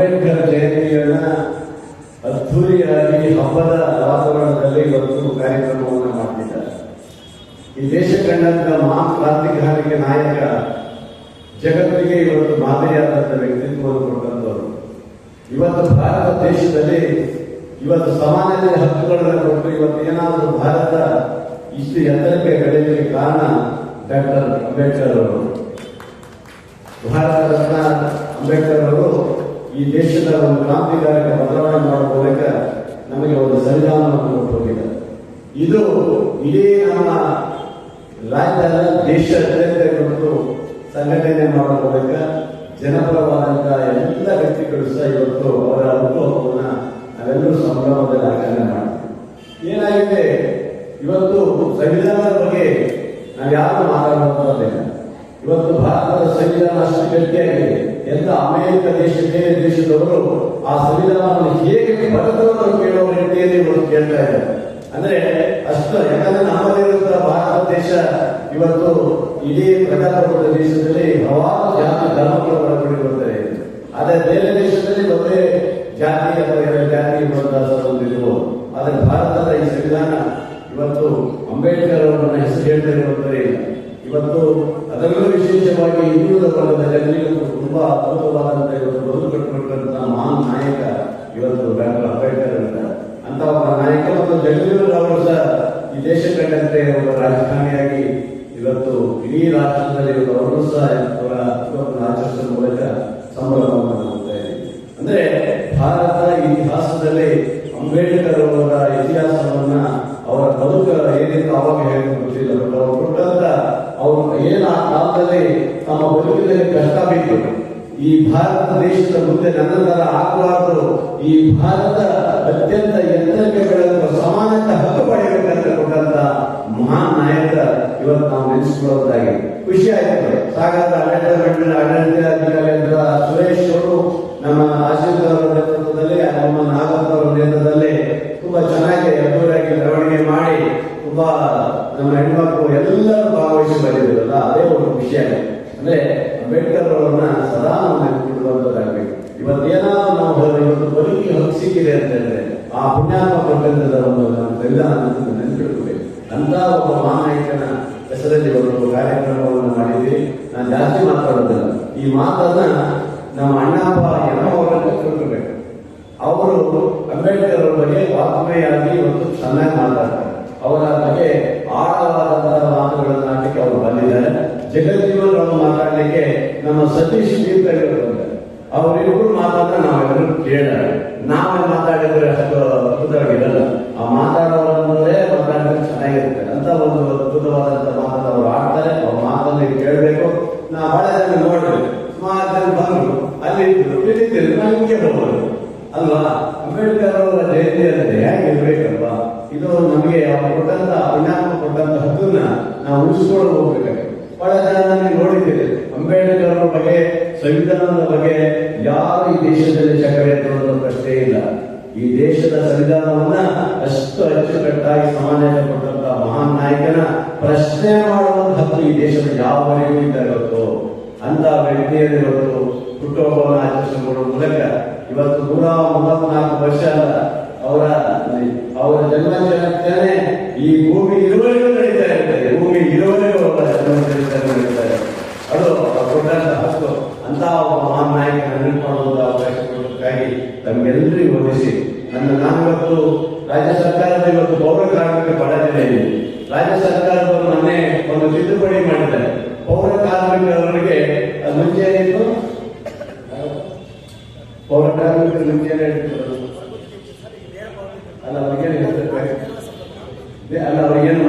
ಅಂಬೇಡ್ಕರ್ ಜಯಂತಿಯನ್ನ ಅದ್ಧೂರಿಯಾಗಿ ಹಬ್ಬದ ವಾತಾವರಣದಲ್ಲಿ ಇವತ್ತು ಕಾರ್ಯಕ್ರಮವನ್ನು ಮಾಡ್ತಿದ್ದಾರೆ. ಈ ದೇಶ ಕಂಡಂತ ಕ್ರಾಂತಿಕಾರಿಕ ನಾಯಕ ಜಗತ್ತಿಗೆ ಇವತ್ತು ಮಾದರಿಯಾದಂಥ ವ್ಯಕ್ತಿತ್ವವನ್ನು ಕೊಟ್ಟಂತವರು. ಇವತ್ತು ಭಾರತ ದೇಶದಲ್ಲಿ ಇವತ್ತು ಸಮಾನತೆಯ ಹಕ್ಕುಗಳನ್ನು ಕೊಟ್ಟು ಇವತ್ತು ಏನಾದರೂ ಭಾರತ ಇಷ್ಟು ಎತ್ತರಕ್ಕೆ ಬೆಳೆಯಲಿಕ್ಕೆ ಕಾರಣ ಡಾಕ್ಟರ್ ಅಂಬೇಡ್ಕರ್ ಅವರು. ಭಾರತ ರತ್ನ ಅಂಬೇಡ್ಕರ್ ಅವರು ಈ ದೇಶದ ಒಂದು ಕ್ರಾಂತಿಕಾರಕ ಬದಲಾವಣೆ ಮಾಡುವ ಮೂಲಕ ನಮಗೆ ಒಂದು ಸಂವಿಧಾನವನ್ನು ಕೊಟ್ಟಿದೆ ಇದು ಇಡೀ ನಮ್ಮ ರಾಜ್ಯದ ದೇಶಾದ್ಯಂತ ಸಂಘಟನೆ ಮಾಡುವ ಮೂಲಕ ಜನಪರವಾದಂತಹ ಎಲ್ಲ ವ್ಯಕ್ತಿಗಳು ಸಹ ಇವತ್ತು ಅವರ ಅನುಭವವನ್ನು ನಾವೆಲ್ಲರೂ ಸಂಭ್ರಮದಲ್ಲಿ ಆಚರಣೆ ಮಾಡ್ತೀವಿ. ಏನಾಗಿದೆ? ಇವತ್ತು ಸಂವಿಧಾನದ ಬಗ್ಗೆ ನಾವು ಯಾರು ಮಾತಾಡುವಂತದ್ದಿಲ್ಲ ಇವತ್ತು ಭಾರತದ ಸಂವಿಧಾನ ಅಷ್ಟು ಗಟ್ಟಿಯಾಗಿದೆ. ಎಂತ ಅಮೆರಿಕ ದೇಶ, ಬೇರೆ ದೇಶದವರು ಆ ಸಂವಿಧಾನವನ್ನು ಹೇಗೆ ಬರೆದವರು ಕೇಳುವ ರೀತಿಯಲ್ಲಿ ಇವರು ಕೇಳ್ತಾ ಇದ್ದಾರೆ. ಅಂದ್ರೆ ಅಷ್ಟು, ಯಾಕಂದ್ರೆ ನಮ್ಮಲ್ಲಿರುವಂತಹ ಭಾರತ ದೇಶ ಇವತ್ತು ಇಡೀ ಪ್ರಜಾಪ್ರಭುತ್ವ ದೇಶದಲ್ಲಿ ಹಲವಾರು ಜಾತಿ ಧರ್ಮಗಳು ಒಳಗೊಂಡಿರುತ್ತದೆ ಆದರೆ ಬೇರೆ ದೇಶದಲ್ಲಿ ಒಂದೇ ಜಾತಿ ಅಥವಾ ಎರಡು ಜಾತಿ ಇರುವಂತಹ ಒಂದಿರಬಹುದು ಆದ್ರೆ ಭಾರತದ ಈ ಸಂವಿಧಾನ ಇವತ್ತು ಅಂಬೇಡ್ಕರ್ ಅವರನ್ನ ಹೆಸರು ಹೇಳ್ತಾ ಇರುವಂತರೇ ಇವತ್ತು ಅದರಲ್ಲೂ ವಿಶೇಷವಾಗಿ ಹಿಂದುಳಿದ ವರ್ಗದಲ್ಲಿ ಜನರಿಗೆ ತುಂಬಾ ಅದ್ಭುತವಾದಂತಹ ಇವತ್ತು ಬದುಕು ಕಟ್ಟಿಕೊಂಡಂತಹ ಮಹಾನ್ ನಾಯಕ ಇವತ್ತು ಡಾಕ್ಟರ್ ಅಂಬೇಡ್ಕರ್ ಅಂತ. ಅಂತ ಒಬ್ಬ ನಾಯಕ ಮತ್ತು ಜಗಜೀವನ್ ಅವರು ಸಹ ಈ ದೇಶ ಕಂಡಂತೆ ಒಬ್ಬ ರಾಜಕಾರಣಿಯಾಗಿ ಇವತ್ತು ಇಡೀ ರಾಷ್ಟ್ರದಲ್ಲಿ ಇವತ್ತು ಅವರು ಸಹ ಹುಟ್ಟುಹಬ್ಬವನ್ನು ಆಚರಿಸುವ ಮೂಲಕ ಸಂಭ್ರಮವನ್ನು ಅಂದ್ರೆ ಭಾರತ ಇತಿಹಾಸದಲ್ಲಿ ಅಂಬೇಡ್ಕರ್ ಅವರ ಇತಿಹಾಸವನ್ನ ಅವರ ಬದುಕ ಏನಿತ್ತು ಅವಾಗ ಹೇಳಿ ಬಟ್ ಅವರು ಕೊಟ್ಟಂತ ಕಾಲದಲ್ಲಿ ತಮ್ಮ ಬದುಕಿನಲ್ಲಿ ಕಷ್ಟ ಬಿಟ್ಟು ಈ ಭಾರತ ದೇಶದ ಮುಂದೆ ನನ್ನ ತರ ಆಗಬಾರದು ಈ ಭಾರತ ಅತ್ಯಂತ ಎತ್ತರಕ್ಕೆ ಬೆಳೆದ ಸಮಾನತೆ ಹಕ್ಕು ಪಡೆಯಬೇಕಂತ ಕೊಟ್ಟಂತ ಮಹಾನ್ ನಾಯಕ ಇವತ್ತು ನಾವು ನೆನೆಸಿಕೊಳ್ಳುವುದಾಗಿ ಖುಷಿ ಆಯ್ತು. ಸಾಗರದ ಆಡಳಿತ ಮಂಡಳಿ ಆಡಳಿತಾಧಿಕಾರಿಯಾದ ಒಂದು ಅಂದ್ರೆ ಅಂಬೇಡ್ಕರ್ ಅವರನ್ನ ಸದಾ ನೆನಪಿಡುವಂತದ್ದಾಗಬೇಕು ಇವತ್ತೇನಾದ್ರೂ ನಾವು ಇವತ್ತು ಬದುಕಿ ಹಕ್ಕು ಸಿಕ್ಕಿದೆ ಅಂತ ಹೇಳಿದ್ರೆ ಆ ಪುಣ್ಯಾತ್ಮ ಕೊಟ್ಟಂತದ ಒಂದು ಅಂತ ನೆನಪಿಡ್ಕೋಬೇಕು ಅಂತ ಒಬ್ಬ ಮಹಾನಾಯಕನ ಹೆಸರಲ್ಲಿ ಒಂದು ಕಾರ್ಯಕ್ರಮವನ್ನು ಮಾಡಿದ್ವಿ. ನಾನು ಜಾಸ್ತಿ ಮಾತಾಡೋದಿಲ್ಲ. ಈ ಮಾತನ್ನ ನಮ್ಮ ಅಣ್ಣಪ್ಪ ಯಮವರನ್ನು ತಿಳ್ಕೋಬೇಕು ಅವರು ಅಂಬೇಡ್ಕರ್ ಅವರ ಬಗ್ಗೆ ವಾತ್ಮೆಯಾಗಿ ಇವತ್ತು ಚೆನ್ನಾಗಿ ಮಾತಾಡ್ತಾರೆ. ಅವರ ಬಗ್ಗೆ ಆಳವಾದಂತಹ ಮಾತುಗಳನ್ನು ಆಡಲಿಕ್ಕೆ ಅವರು ಬಂದಿದ್ದಾರೆ. ಜಗಜ್ಜೀವನ್ ಅವರು ಮಾತಾಡಲಿಕ್ಕೆ ನಮ್ಮ ಸತೀಶ್ ತೀರ್ಥಗಳು ಬಂದಿದ್ದಾರೆ ಅವರಿಬ್ಬರು ಮಾತನ್ನ ನಾವೆಲ್ಲರೂ ಕೇಳೋಣ ನಾವೇ ಮಾತಾಡಿದ್ರೆ ಅಷ್ಟು ಅದ್ಭುತವಾಗಿರಲ್ಲ. ಆ ಮಾತಾಡೋರೇ ಮಾತಾಡಿದ್ರೆ ಚೆನ್ನಾಗಿರುತ್ತೆ. ಅಂತ ಒಂದು ಅದ್ಭುತವಾದಂತ ಮಾತನ್ನ ಅವರು ಆಡ್ತಾರೆ. ಅವ್ರ ಮಾತನ್ನ ಕೇಳಬೇಕು. ನಾ ಬಹಳ ನೋಡ್ಬೇಕು ಸುಮಾರು ಜನ ಬಂದ್ರು ಅಲ್ಲಿ ಬಿದ್ದಿದ್ರು ನಾವು ಹಿಂಗೆ ಹೋಗೋದು ಅಲ್ವಾ? ಅಂಬೇಡ್ಕರ್ ಅವರ ಜಯಂತಿ ಅಂದ್ರೆ ಹೇಗಿರ್ಬೇಕಲ್ವಾ ಇದು ನಮಗೆ ಅವ್ರು ಕೊಟ್ಟಂತ ಪರಿಣಾಮ ಕೊಟ್ಟಂತ ಹಕ್ಕನ್ನ ನಾವು ಉಳಿಸ್ಕೊಂಡು ಹೋಗ್ಬೇಕಾಗುತ್ತೆ ಬಹಳ ಜನ ಅಂಬೇಡ್ಕರ್ ಅವರ ಬಗ್ಗೆ, ಸಂವಿಧಾನದ ಬಗ್ಗೆ ಯಾರು ಈ ದೇಶದಲ್ಲಿ ಚಕ್ರೆ ಅನ್ನೋದು ಪ್ರಶ್ನೆ ಇಲ್ಲ. ಈ ದೇಶದ ಸಂವಿಧಾನವನ್ನ ಅಷ್ಟು ಅಚ್ಚುಕಟ್ಟಾಗಿ ಸಮಾಜಕ್ಕೆ ಕೊಟ್ಟಂತ ಮಹಾನ್ ನಾಯಕನ ಪ್ರಶ್ನೆ ಮಾಡುವಂತ ಹತ್ತು ಈ ದೇಶದ ಯಾವ ಇರುತ್ತೋ ಅಂತ ವ್ಯಕ್ತಿಯಲ್ಲಿ ಇವತ್ತು ಹುಟ್ಟುಹಬ್ಬವನ್ನು ಆಚರಿಸಿಕೊಳ್ಳುವ ಮೂಲಕ ಇವತ್ತು ನೂರ ಮೂವತ್ನಾಲ್ಕು ವರ್ಷ ಅಲ್ಲ, ಅವರ ಅವರ ಜನ್ಮಾಚರಣೆ ಈ ಭೂಮಿ ಇರುವವರೆಗೂ ಮಹಾನ್ ನಾಯಕನ ನೆನಪುಕೊಳ್ಳುವುದ ಅವಕಾಶಕ್ಕಾಗಿ ತಮ್ಮೆಲ್ಲರಿಗೂ ವಂದಿಸಿ, ನನ್ನ ನಾನು ಇವತ್ತು ರಾಜ್ಯ ಸರ್ಕಾರದ ಇವತ್ತು ಪೌರ ಕಾರ್ಮಿಕ ಇದೆ ರಾಜ್ಯ ಸರ್ಕಾರದವರು ಮೊನ್ನೆ ಒಂದು ತಿದ್ದುಪಡಿ ಮಾಡಿದ್ದಾರೆ. ಪೌರ ಕಾರ್ಮಿಕರವರಿಗೆ ಮುಂಚೆ ಏನಿತ್ತು? ಪೌರ ಅಲ್ಲ, ಅವ್ರಿಗೇನು ಅಲ್ಲ, ಅವ್ರಿಗೇನು